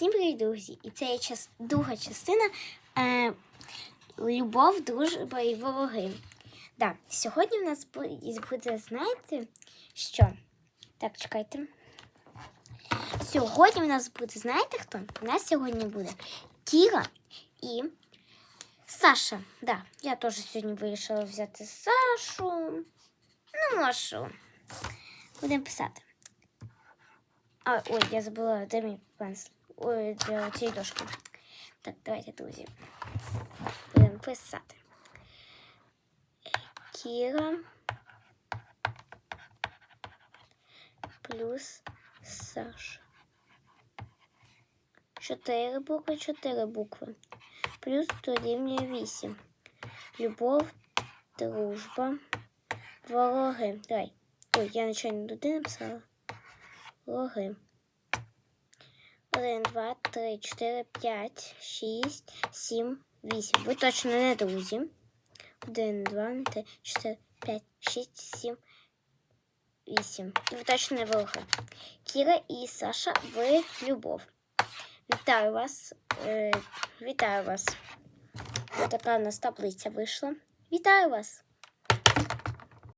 Всім привіт, друзі! І це є час... друга частина е... Любов, дружба і вороги. Да, сьогодні в нас бу- буде, знаєте, що? Так, чекайте. Сьогодні в нас буде, знаєте хто? У нас сьогодні буде Кіра і Саша. Да, я теж сьогодні вирішила взяти Сашу. Ну, Машу. Будемо писати. А, ой, я забула, де мій пензл. Ой, для цієї. Так, давайте, друзі. Будемо писати. Кіра плюс Саша. Чотири букви, чотири букви. Плюс дорівнює вісім. Любов, дружба, вороги. Давай. Ой, я нічого не туди написала. Вороги. Один, два, три, чотири, п'ять, шість, сім, вісім. Ви точно не друзі. Один, два, три, чотири, п'ять, шість, сім, вісім. І ви точно не вороги. Кіра і Саша, ви любов. Вітаю вас. Е, вітаю вас. Ось така у нас таблиця вийшла. Вітаю вас.